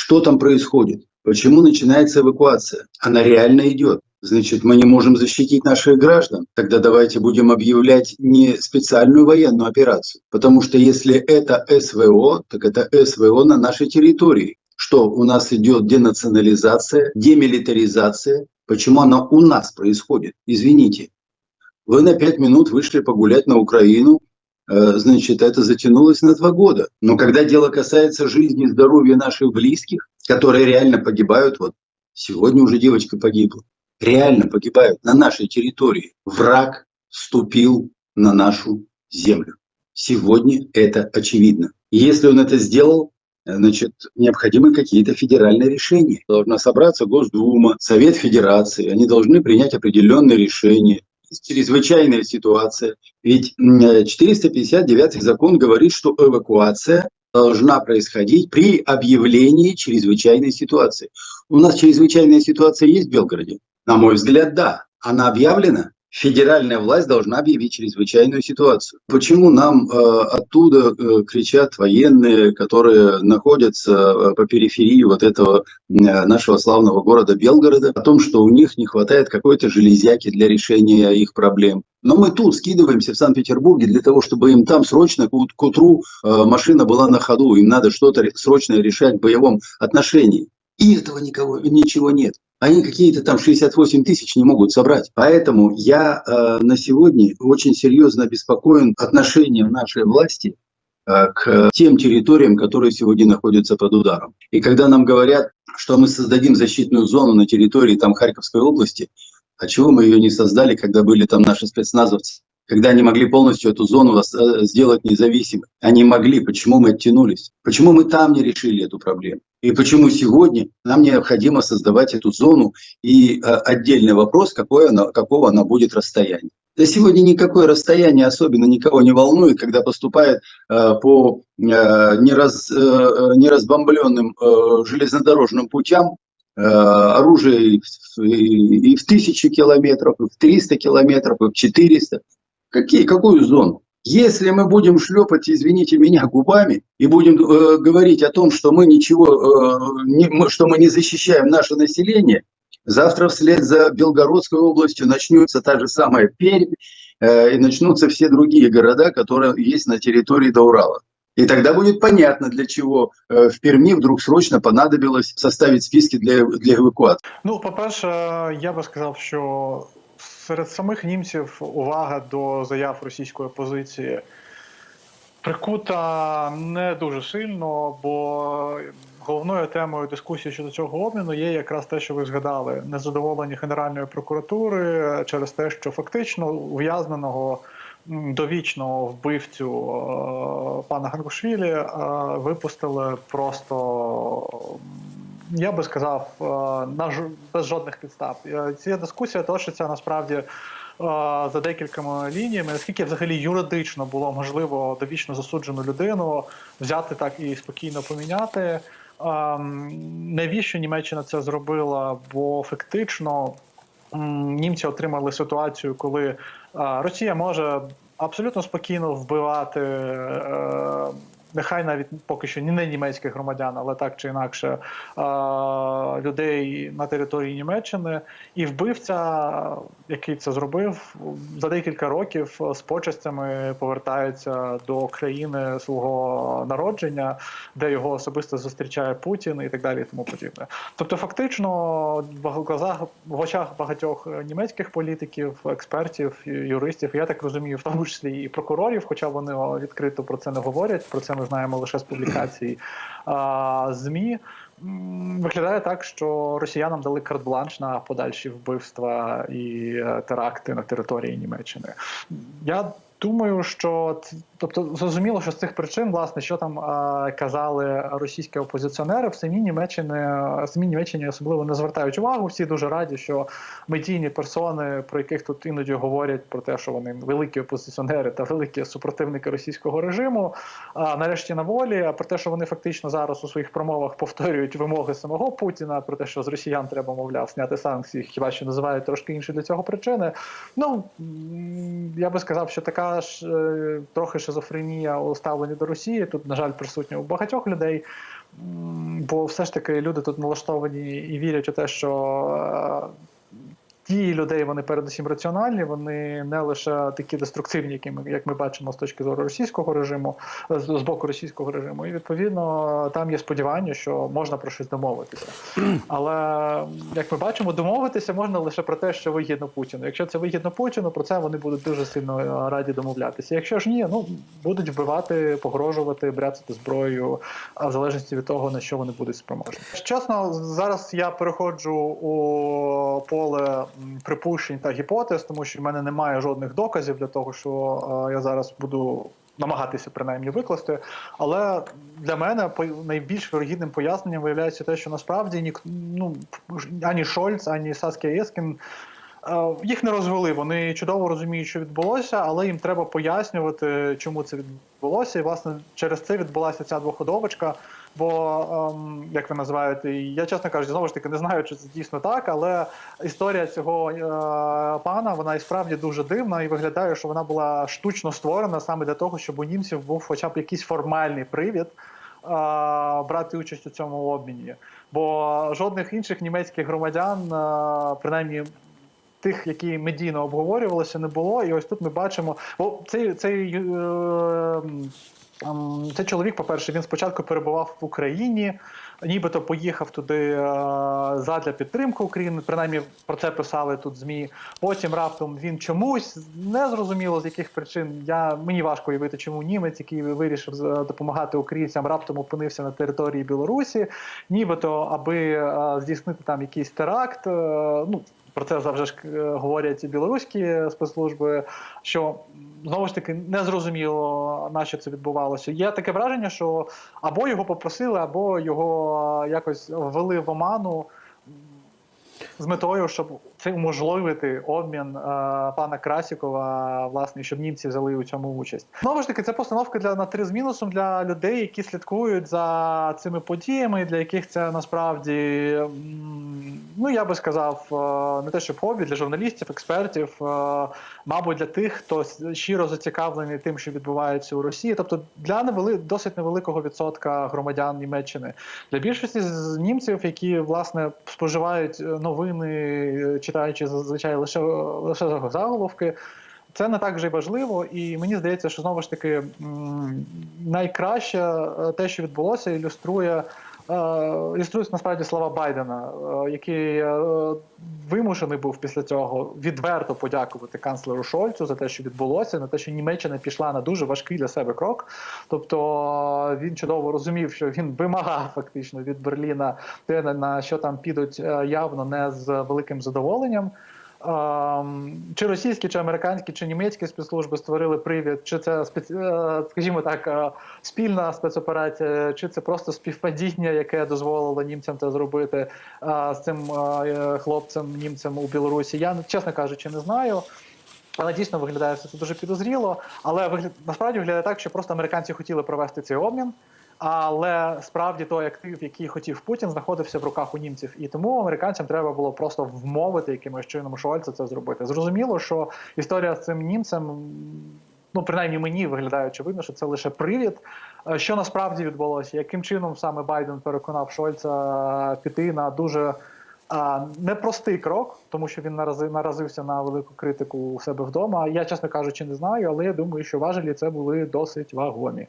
Что там происходит? Почему начинается эвакуация? Она реально идет. Значит, мы не можем защитить наших граждан. Тогда давайте будем объявлять не специальную военную операцию. Потому что если это СВО, так это СВО на нашей территории. Что у нас идет денационализация, демилитаризация. Почему она у нас происходит? Извините. Вы на пять минут вышли погулять на Украину, значит, это затянулось на два года. Но когда дело касается жизни и здоровья наших близких, которые реально погибают, вот сегодня уже девочка погибла, реально погибают на нашей территории. Враг вступил на нашу землю. Сегодня это очевидно. Если он это сделал, значит, необходимы какие-то федеральные решения. Должна собраться Госдума, Совет Федерации. Они должны принять определенные решения чрезвычайная ситуация. Ведь 459 закон говорит, что эвакуация должна происходить при объявлении чрезвычайной ситуации. У нас чрезвычайная ситуация есть в Белгороде? На мой взгляд, да. Она объявлена? Федеральная власть должна объявить чрезвычайную ситуацию. Почему нам э, оттуда э, кричат военные, которые находятся э, по периферии вот этого э, нашего славного города Белгорода, о том, что у них не хватает какой-то железяки для решения их проблем? Но мы тут скидываемся в Санкт-Петербурге для того, чтобы им там срочно к, к утру э, машина была на ходу, им надо что-то срочно решать в боевом отношении. И этого никого, ничего нет они какие-то там 68 тысяч не могут собрать. Поэтому я э, на сегодня очень серьезно обеспокоен отношением нашей власти э, к тем территориям, которые сегодня находятся под ударом. И когда нам говорят, что мы создадим защитную зону на территории там, Харьковской области, а чего мы ее не создали, когда были там наши спецназовцы? когда они могли полностью эту зону э, сделать независимой. Они могли. Почему мы оттянулись? Почему мы там не решили эту проблему? И почему сегодня нам необходимо создавать эту зону? И э, отдельный вопрос, какое она, какого она будет расстояние. Да сегодня никакое расстояние особенно никого не волнует, когда поступает э, по э, нераз, э, неразбомбленным э, железнодорожным путям э, оружие и в тысячи километров, и в 300 километров, и в 400. Какие, какую зону? Если мы будем шлепать, извините меня, губами и будем э, говорить о том, что мы ничего, э, не, мы, что мы не защищаем наше население, завтра вслед за Белгородской областью начнется та же самая Пермь э, и начнутся все другие города, которые есть на территории до Урала. И тогда будет понятно, для чего э, в Перми вдруг срочно понадобилось составить списки для, для эвакуации. Ну, по-перше, я би сказав, що серед самих німців увага до заяв російської опозиції прикута не дуже сильно, бо головною темою дискусії щодо цього обміну є якраз те, що ви згадали, незадоволення Генеральної прокуратури через те, що фактично ув'язненого. Довічного вбивцю е, пана Гаркушвілі е, випустили просто я би сказав, е, на без жодних підстав. Е, ця дискусія точиться насправді. Е, за декількома лініями, наскільки взагалі юридично було можливо довічно засуджену людину взяти так і спокійно поміняти. Навіщо Німеччина це зробила? Бо фактично німці отримали ситуацію, коли Росія може абсолютно спокійно вбивати нехай навіть поки що не німецьких громадян, але так чи інакше людей на території Німеччини, і вбивця, який це зробив, за декілька років з почестями повертається до країни свого народження, де його особисто зустрічає Путін і так далі, і тому подібне. Тобто, фактично, в в очах багатьох німецьких політиків, експертів, юристів, я так розумію, в тому числі і прокурорів, хоча вони відкрито про це не говорять. Про це ми знаємо лише з публікацій змі. Виглядає так, що росіянам дали карт-бланш на подальші вбивства і е, теракти на території Німеччини. Я думаю, що Тобто зрозуміло, що з цих причин, власне, що там а, казали російські опозиціонери, в самій Німеччині в самій Німеччині особливо не звертають увагу. Всі дуже раді, що медійні персони, про яких тут іноді говорять про те, що вони великі опозиціонери та великі супротивники російського режиму, а нарешті на волі. А про те, що вони фактично зараз у своїх промовах повторюють вимоги самого Путіна, про те, що з росіян треба, мовляв, зняти санкції, хіба що називають трошки інші для цього причини. Ну я би сказав, що така ж е, трохи шизофренія у ставленні до Росії. Тут, на жаль, присутня у багатьох людей. Бо все ж таки люди тут налаштовані і вірять у те, що е, дії людей вони передусім раціональні, вони не лише такі деструктивні, які ми, як ми бачимо з точки зору російського режиму, з, з боку російського режиму. І відповідно там є сподівання, що можна про щось домовитися. Але як ми бачимо, домовитися можна лише про те, що вигідно Путіну. Якщо це вигідно Путіну, про це вони будуть дуже сильно е, раді домовлятися. Якщо ж ні, ну будуть вбивати, погрожувати, бряцати зброю, а в залежності від того на що вони будуть спроможні. Чесно, зараз я переходжу у поле припущень та гіпотез, тому що в мене немає жодних доказів для того, що е, я зараз буду. Намагатися принаймні викласти, але для мене найбільш вирогідним поясненням виявляється те, що насправді ні, ну, ані Шольц, ані Саскія Єскін їх не розвели. Вони чудово розуміють, що відбулося, але їм треба пояснювати, чому це відбулося. І власне через це відбулася ця двоходовочка. Бо, ем, як ви називаєте, я чесно кажучи, знову ж таки не знаю, чи це дійсно так, але історія цього е, пана вона і справді дуже дивна, і виглядає, що вона була штучно створена саме для того, щоб у німців був хоча б якийсь формальний привід е, брати участь у цьому обміні. Бо жодних інших німецьких громадян, е, принаймні тих, які медійно обговорювалися, не було. І ось тут ми бачимо, бо цей цей. Е, ем, цей чоловік, по-перше, він спочатку перебував в Україні, нібито поїхав туди е, задля підтримки України. Принаймні про це писали тут ЗМІ. Потім раптом він чомусь незрозуміло з яких причин. Я мені важко уявити, чому німець, який вирішив з- допомагати українцям, раптом опинився на території Білорусі, нібито аби е, здійснити там якийсь теракт. е, ну про це завжди ж е, говорять і білоруські спецслужби, що знову ж таки не зрозуміло, на що це відбувалося. Є таке враження, що або його попросили, або його е, якось ввели в оману з метою, щоб це уможливити обмін е, пана Красікова, власне, щоб німці взяли у цьому участь. Знову ж таки, це постановка для на три з мінусом для людей, які слідкують за цими подіями, для яких це насправді, ну я би сказав, е, не те, що хобі, для журналістів, експертів, е, мабуть, для тих, хто щиро зацікавлений тим, що відбувається у Росії, тобто для невели, досить невеликого відсотка громадян Німеччини. Для більшості з німців, які власне споживають новини, читаючи зазвичай лише лише заголовки. Це не так вже й важливо, і мені здається, що знову ж таки найкраще е, те, що відбулося, ілюструє. Е, Ілюструють насправді слова Байдена, е, який е, вимушений був після цього відверто подякувати канцлеру Шольцу за те, що відбулося, на те, що Німеччина пішла на дуже важкий для себе крок. Тобто е, він чудово розумів, що він вимагав фактично від Берліна те, на- що там підуть е, явно не з великим задоволенням. Чи російські, чи американські, чи німецькі спецслужби створили привід, чи це е, скажімо так, е, спільна спецоперація, чи це просто співпадіння, яке дозволило німцям це зробити е, з цим хлопцем, німцем у Білорусі? Я чесно кажучи, не знаю. Але дійсно виглядає все це дуже підозріло. Але насправді виглядає так, що просто американці хотіли провести цей обмін. Але справді той актив, який хотів Путін, знаходився в руках у німців, і тому американцям треба було просто вмовити якимось чином Шольца це зробити. Зрозуміло, що історія з цим німцем, ну принаймні мені виглядає очевидно, що це лише привід. Е, Що насправді відбулося, яким чином саме Байден переконав Шольца піти на дуже а, непростий крок, тому що він нарази, наразився на велику критику у себе вдома. Я, чесно кажучи, не знаю, але я думаю, що важелі це були досить вагомі.